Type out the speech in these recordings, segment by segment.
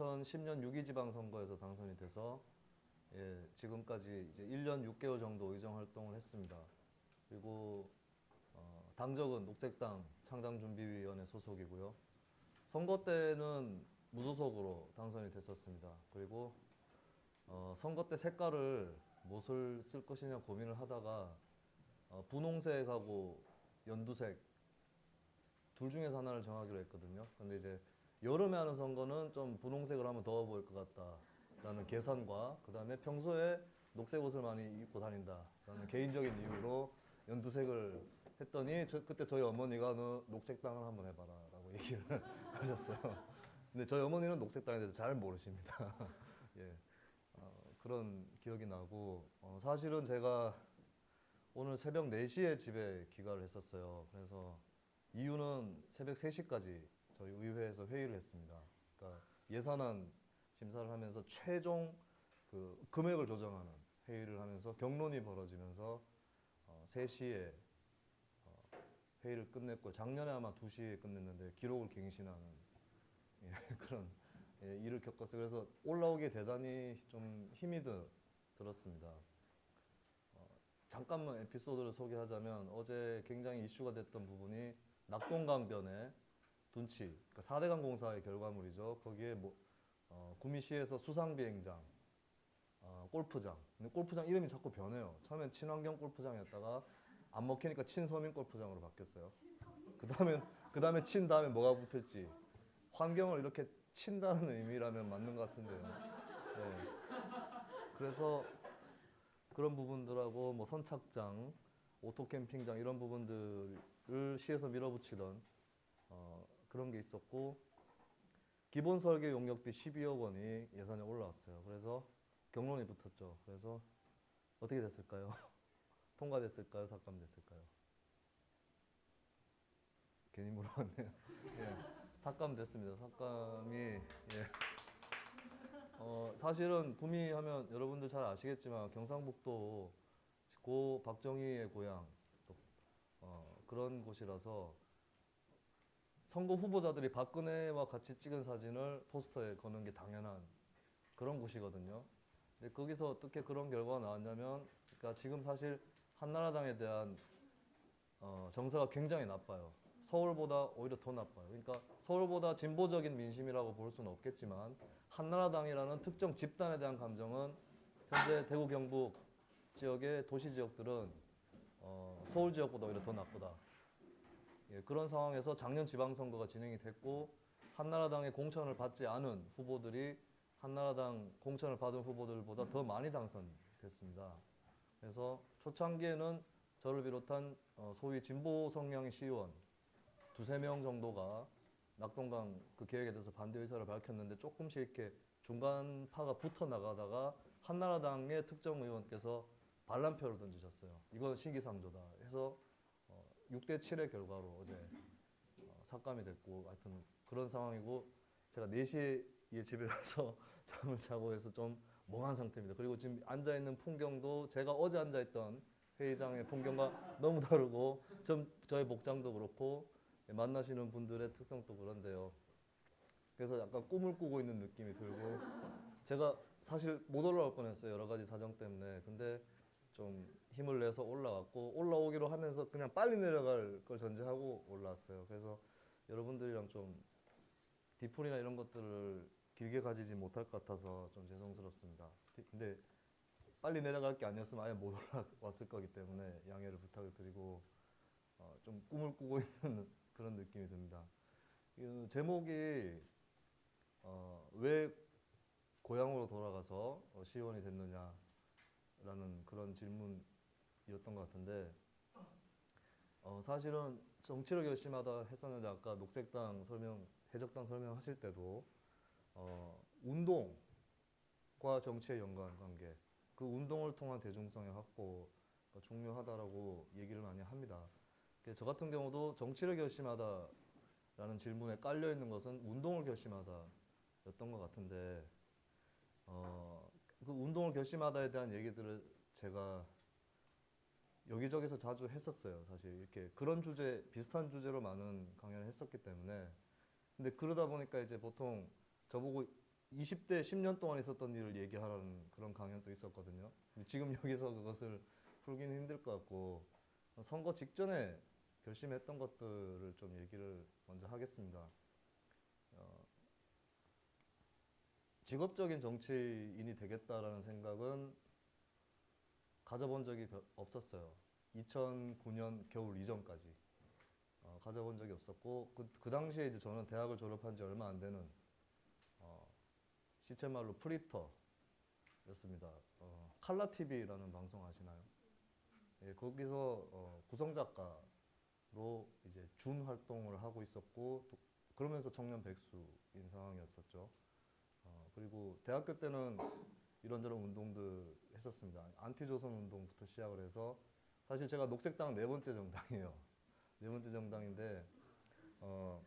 2010년 6.2 지방선거에서 당선이 돼서 예, 지금까지 이제 1년 6개월 정도 의정 활동을 했습니다. 그리고 어, 당적은 녹색당 창당준비위원회 소속이고요. 선거 때는 무소속으로 당선이 됐었습니다. 그리고 어, 선거 때 색깔을 무엇을 쓸 것이냐 고민을 하다가 어, 분홍색하고 연두색 둘 중에서 하나를 정하기로 했거든요. 근데 이제 여름에 하는 선거는 좀 분홍색을 하면 더워 보일 것 같다라는 계산과 그 다음에 평소에 녹색 옷을 많이 입고 다닌다라는 개인적인 이유로 연두색을 했더니 저, 그때 저희 어머니가 너 녹색당을 한번 해봐라라고 얘기를 하셨어요. 근데 저희 어머니는 녹색당에 대해서 잘 모르십니다. 예, 어, 그런 기억이 나고 어, 사실은 제가 오늘 새벽 4시에 집에 귀가를 했었어요. 그래서 이유는 새벽 3시까지 저희 의회에서 회의를 했습니다. 그러니까 예산안 심사를 하면서 최종 그 금액을 조정하는 회의를 하면서 경론이 벌어지면서 어, 3시에 어, 회의를 끝냈고 작년에 아마 2시에 끝냈는데 기록을 갱신하는 예, 그런 예, 일을 겪었어요. 그래서 올라오기에 대단히 좀 힘이 들, 들었습니다. 어, 잠깐만 에피소드를 소개하자면 어제 굉장히 이슈가 됐던 부분이 낙동강변의 둔치, 그러니까 4대강 공사의 결과물이죠. 거기에 뭐, 어, 구미시에서 수상비행장, 어, 골프장. 근데 골프장 이름이 자꾸 변해요. 처음엔 친환경 골프장이었다가 안 먹히니까 친서민 골프장으로 바뀌었어요. 그 다음에 그 다음에 친 다음에 뭐가 붙을지 환경을 이렇게 친다는 의미라면 맞는 것 같은데요. 네. 그래서 그런 부분들하고 뭐 선착장, 오토 캠핑장 이런 부분들을 시에서 밀어붙이던 어, 그런 게 있었고 기본 설계 용역비 12억 원이 예산에 올라왔어요. 그래서 경론이 붙었죠. 그래서 어떻게 됐을까요? 통과됐을까요? 삭감됐을까요? 괜히 물어봤네요. 예, 삭감됐습니다. 삭감이 예. 어, 사실은 구미하면 여러분들 잘 아시겠지만 경상북도 고 박정희의 고향 또, 어, 그런 곳이라서 선거 후보자들이 박근혜와 같이 찍은 사진을 포스터에 거는 게 당연한 그런 곳이거든요. 근데 거기서 어떻게 그런 결과가 나왔냐면, 그러니까 지금 사실 한나라당에 대한 어, 정서가 굉장히 나빠요. 서울보다 오히려 더 나빠요. 그러니까 서울보다 진보적인 민심이라고 볼 수는 없겠지만 한나라당이라는 특정 집단에 대한 감정은 현재 대구 경북 지역의 도시 지역들은 어, 서울 지역보다 오히려 더 나쁘다. 예, 그런 상황에서 작년 지방선거가 진행이 됐고 한나라당의 공천을 받지 않은 후보들이 한나라당 공천을 받은 후보들보다 더 많이 당선됐습니다. 그래서 초창기에는 저를 비롯한 어, 소위 진보 성향의 시의원 두세 명 정도가 낙동강 그 계획에 대해서 반대 의사를 밝혔는데 조금씩 이렇게 중간파가 붙어 나가다가 한나라당의 특정 의원께서 반란표를 던지셨어요. 이건 신기상조다 해서 어, 6대 7의 결과로 어제 어, 삭감이 됐고 하여튼 그런 상황이고 제가 4시에 집에 가서 잠을 자고 해서 좀 멍한 상태입니다. 그리고 지금 앉아 있는 풍경도 제가 어제 앉아 있던 회의장의 풍경과 너무 다르고 좀 저의 복장도 그렇고 만나시는 분들의 특성도 그런데요. 그래서 약간 꿈을 꾸고 있는 느낌이 들고 제가 사실 못 올라올 뻔했어요. 여러 가지 사정 때문에. 근데 좀 힘을 내서 올라왔고 올라오기로 하면서 그냥 빨리 내려갈 걸 전제하고 올라왔어요. 그래서 여러분들이랑 좀 디플이나 이런 것들을 길게 가지지 못할 것 같아서 좀 죄송스럽습니다. 근데 빨리 내려갈 게 아니었으면 아예 못 올라왔을 거기 때문에 양해를 부탁을 드리고 어, 좀 꿈을 꾸고 있는 그런 느낌이 듭니다. 이 제목이 어, 왜 고향으로 돌아가서 어, 시의원이 됐느냐 라는 그런 질문이었던 것 같은데 어, 사실은 정치를 결심하다 했었는데 아까 녹색당 설명, 해적당 설명하실 때도 어, 운동과 정치의 연관관계, 그 운동을 통한 대중성의 확보가 중요하다라고 얘기를 많이 합니다. 저 같은 경우도 정치를 결심하다 라는 질문에 깔려 있는 것은 운동을 결심하다 였던 것 같은데 어, 그 운동을 결심하다에 대한 얘기들을 제가 여기저기서 자주 했었어요. 사실 이렇게 그런 주제 비슷한 주제로 많은 강연을 했었기 때문에 근데 그러다 보니까 이제 보통 저보고 20대 10년 동안 있었던 일을 얘기하라는 그런 강연도 있었거든요. 근데 지금 여기서 그것을 풀기는 힘들 것 같고 선거 직전에 결심했던 것들을 좀 얘기를 먼저 하겠습니다. 어, 직업적인 정치인이 되겠다라는 생각은 가져본 적이 별- 없었어요. 2009년 겨울 이전까지 어, 가져본 적이 없었고 그, 그 당시에 이제 저는 대학을 졸업한 지 얼마 안 되는 어, 시체 말로 프리터였습니다. 어, 칼라 TV라는 방송 아시나요? 예, 거기서 어, 구성 작가로 이제 준 활동을 하고 있었고 또 그러면서 청년 백수인 상황이었었죠. 어, 그리고 대학교 때는 이런저런 운동들 했었습니다. 안티조선 운동부터 시작을 해서 사실 제가 녹색당 네 번째 정당이에요. 네 번째 정당인데 어,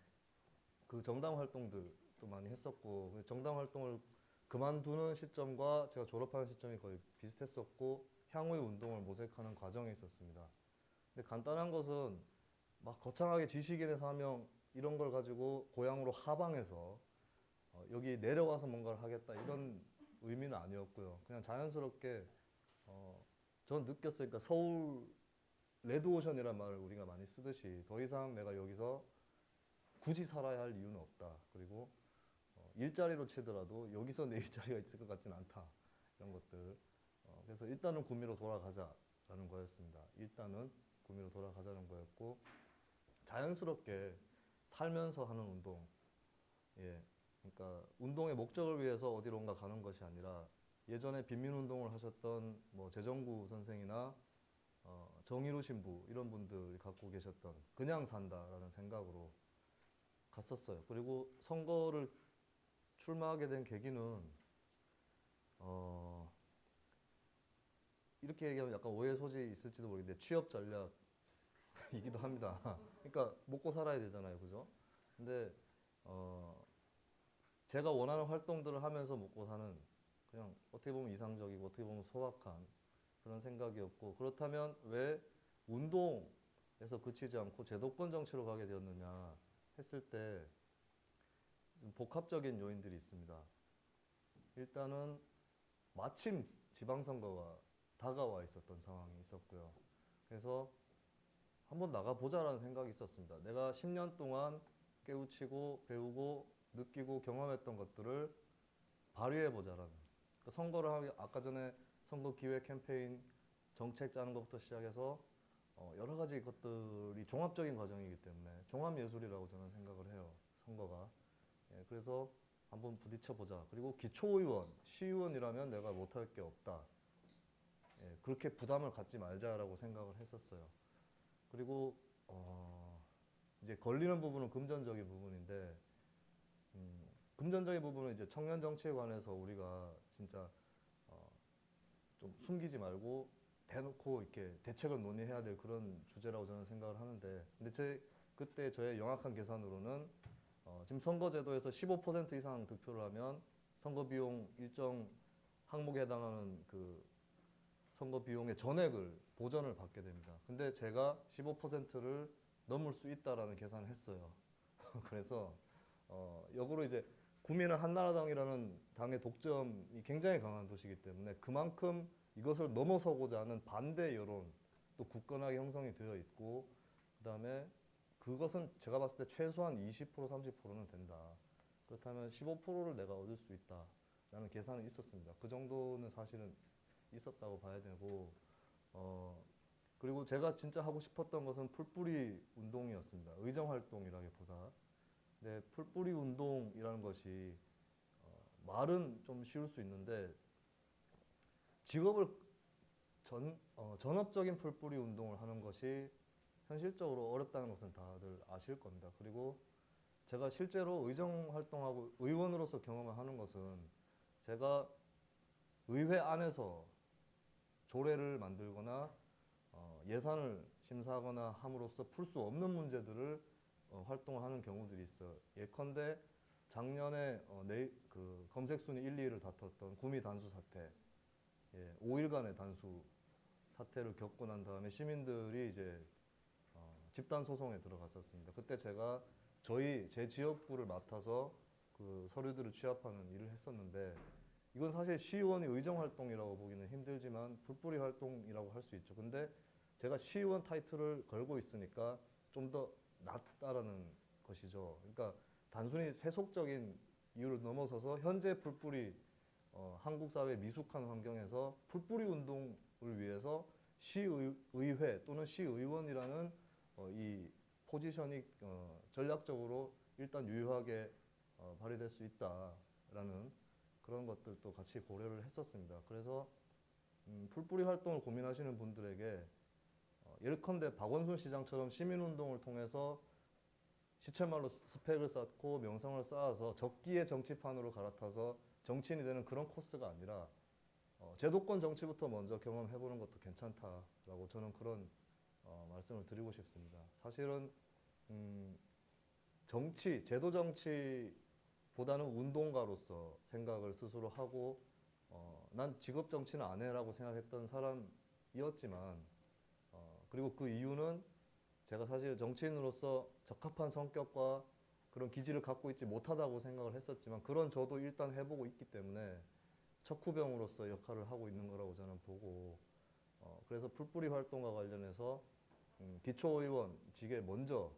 그 정당 활동들도 많이 했었고 그 정당 활동을 그만두는 시점과 제가 졸업하는 시점이 거의 비슷했었고 향후의 운동을 모색하는 과정에 있었습니다. 근데 간단한 것은 막 거창하게 지식인의 사명 이런 걸 가지고 고향으로 하방해서 어, 여기 내려와서 뭔가를 하겠다 이런 의미는 아니었고요. 그냥 자연스럽게 어, 전 느꼈어요. 그러니까 서울 레드오션이란 말을 우리가 많이 쓰듯이 더 이상 내가 여기서 굳이 살아야 할 이유는 없다. 그리고 어, 일자리로 치더라도 여기서 내 일자리가 있을 것 같지는 않다. 이런 것들. 어, 그래서 일단은 구미로 돌아가자라는 거였습니다. 일단은 구미로 돌아가자는 거였고 자연스럽게 살면서 하는 운동. 예. 그러니까 운동의 목적을 위해서 어디론가 가는 것이 아니라 예전에 빈민운동을 하셨던 뭐 재정구 선생이나 어, 정의로 신부 이런 분들이 갖고 계셨던 그냥 산다라는 생각으로 갔었어요. 그리고 선거를 출마하게 된 계기는 어, 이렇게 얘기하면 약간 오해 소지 있을지도 모르겠는데 취업 전략이기도 합니다. 그러니까 먹고 살아야 되잖아요, 그죠? 근데 어, 제가 원하는 활동들을 하면서 먹고 사는 그냥 어떻게 보면 이상적이고 어떻게 보면 소박한 그런 생각이었고 그렇다면 왜 운동에서 그치지 않고 제도권 정치로 가게 되었느냐 했을 때 복합적인 요인들이 있습니다. 일단은 마침 지방선거가 다가와 있었던 상황이 있었고요. 그래서 한번 나가보자라는 생각이 있었습니다. 내가 10년 동안 깨우치고 배우고 느끼고 경험했던 것들을 발휘해보자라는. 그러니까 선거를 하기, 아까 전에 선거 기획 캠페인 정책 짜는 것부터 시작해서 어, 여러 가지 것들이 종합적인 과정이기 때문에 종합 예술이라고 저는 생각을 해요. 선거가. 예, 그래서 한번 부딪혀 보자. 그리고 기초의원, 시의원이라면 내가 못할 게 없다. 예, 그렇게 부담을 갖지 말자라고 생각을 했었어요. 그리고 어, 이제 걸리는 부분은 금전적인 부분인데 음, 금전적인 부분은 이제 청년 정치에 관해서 우리가 진짜 어, 좀 숨기지 말고 대놓고 이렇게 대책을 논의해야 될 그런 주제라고 저는 생각을 하는데 근데 제 그때 저의 영악한 계산으로는 어, 지금 선거제도에서 15% 이상 득표를 하면 선거 비용 일정 항목에 해당하는 그 선거 비용의 전액을 보전을 받게 됩니다. 근데 제가 15%를 넘을 수 있다라는 계산을 했어요. 그래서 어, 역으로 이제 구미는 한나라당이라는 당의 독점이 굉장히 강한 도시이기 때문에 그만큼 이것을 넘어서고자 하는 반대 여론 또 굳건하게 형성이 되어 있고 그다음에 그것은 제가 봤을 때 최소한 20% 30%는 된다. 그렇다면 15%를 내가 얻을 수 있다라는 계산은 있었습니다. 그 정도는 사실은 있었다고 봐야 되고 어 그리고 제가 진짜 하고 싶었던 것은 풀뿌리 운동이었습니다. 의정 활동이라기보다. 근데 풀뿌리 운동이라는 것이 어, 말은 좀 쉬울 수 있는데 직업을 전 어, 전업적인 풀뿌리 운동을 하는 것이 현실적으로 어렵다는 것은 다들 아실 겁니다. 그리고 제가 실제로 의정 활동하고 의원으로서 경험을 하는 것은 제가 의회 안에서 조례를 만들거나 어, 예산을 심사하거나 함으로써 풀 수 없는 문제들을 어, 활동을 하는 경우들이 있어요. 예컨대 작년에 어, 네, 그 검색 순위 1, 2위를 다퉜던 구미 단수 사태, 예, 5일간의 단수 사태를 겪고 난 다음에 시민들이 이제 어, 집단 소송에 들어갔었습니다. 그때 제가 저희 제 지역구를 맡아서 그 서류들을 취합하는 일을 했었는데 이건 사실 시의원의 의정 활동이라고 보기는 힘들지만 불뿌리 활동이라고 할 수 있죠. 근데 제가 시의원 타이틀을 걸고 있으니까 좀더 낫다라는 것이죠. 그러니까 단순히 세속적인 이유를 넘어서서 현재 풀뿌리 어, 한국 사회 미숙한 환경에서 풀뿌리 운동을 위해서 시의회 또는 시의원이라는 어, 이 포지션이 어, 전략적으로 일단 유효하게 어, 발휘될 수 있다라는 그런 것들도 같이 고려를 했었습니다. 그래서 음, 풀뿌리 활동을 고민하시는 분들에게 어, 예컨대 박원순 시장처럼 시민운동을 통해서 시체말로 스펙을 쌓고 명성을 쌓아서 적기의 정치판으로 갈아타서 정치인이 되는 그런 코스가 아니라 어, 제도권 정치부터 먼저 경험해보는 것도 괜찮다라고 저는 그런 어, 말씀을 드리고 싶습니다. 사실은 음, 정치, 제도 정치보다는 운동가로서 생각을 스스로 하고 어, 난 직업 정치는 안 해라고 생각했던 사람이었지만 어, 그리고 그 이유는 제가 사실 정치인으로서 적합한 성격과 그런 기질을 갖고 있지 못하다고 생각을 했었지만 그런 저도 일단 해보고 있기 때문에 척후병으로서 역할을 하고 있는 거라고 저는 보고 어, 그래서 풀뿌리 활동과 관련해서 음, 기초의원 직에 먼저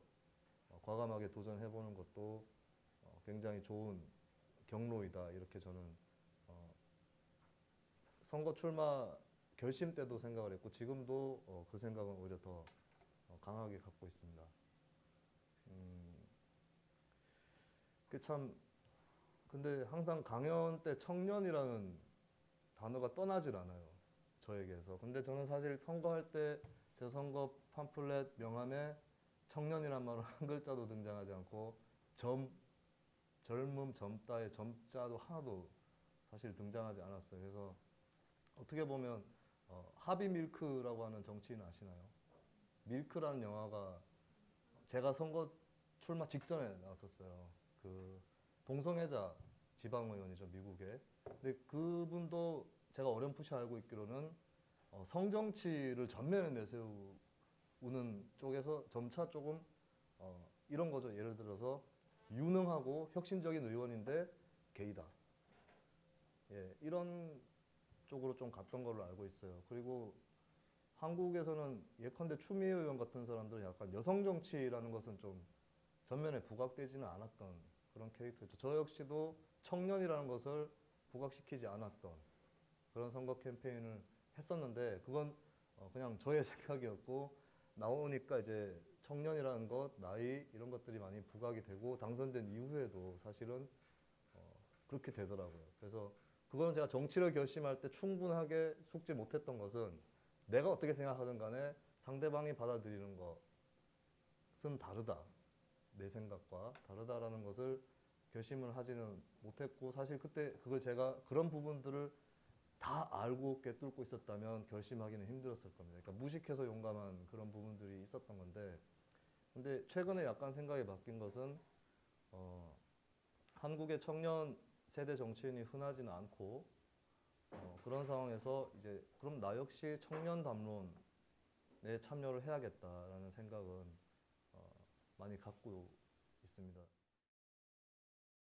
어, 과감하게 도전해보는 것도 어, 굉장히 좋은 경로이다 이렇게 저는 어, 선거 출마 결심 때도 생각을 했고 지금도 어, 그 생각은 오히려 더 어, 강하게 갖고 있습니다. 음, 그참 근데 항상 강연 때 청년이라는 단어가 떠나질 않아요. 저에게서. 근데 저는 사실 선거할 때 제 선거 팜플렛 명함에 청년이란 말은 한 글자도 등장하지 않고 점 젊음 젊다의 점자도 하나도 사실 등장하지 않았어요. 그래서 어떻게 보면 어, 하비 밀크라고 하는 정치인 아시나요? 밀크라는 영화가 제가 선거 출마 직전에 나왔었어요. 그 동성애자 지방의원이죠 미국에. 근데 그분도 제가 어렴풋이 알고 있기로는 어, 성정치를 전면에 내세우는 쪽에서 점차 조금 어, 이런 거죠. 예를 들어서 유능하고 혁신적인 의원인데 게이다. 예, 이런 쪽으로 좀 갔던 걸로 알고 있어요. 그리고 한국에서는 예컨대 추미애 의원 같은 사람들은 약간 여성 정치라는 것은 좀 전면에 부각되지는 않았던 그런 캐릭터죠. 저 역시도 청년이라는 것을 부각시키지 않았던 그런 선거 캠페인을 했었는데 그건 어, 그냥 저의 생각이었고 나오니까 이제 청년이라는 것, 나이 이런 것들이 많이 부각이 되고 당선된 이후에도 사실은 어, 그렇게 되더라고요. 그래서 그거는 제가 정치를 결심할 때 충분하게 속지 못했던 것은 내가 어떻게 생각하든 간에 상대방이 받아들이는 것은 다르다. 내 생각과 다르다라는 것을 결심을 하지는 못했고 사실 그때 그걸 제가 그런 부분들을 다 알고 꿰뚫고 있었다면 결심하기는 힘들었을 겁니다. 그러니까 무식해서 용감한 그런 부분들이 있었던 건데 근데 최근에 약간 생각이 바뀐 것은 어, 한국의 청년 세대 정치인이 흔하지는 않고 어, 그런 상황에서 이제 그럼 나 역시 청년 담론에 참여를 해야겠다라는 생각은 어, 많이 갖고 있습니다.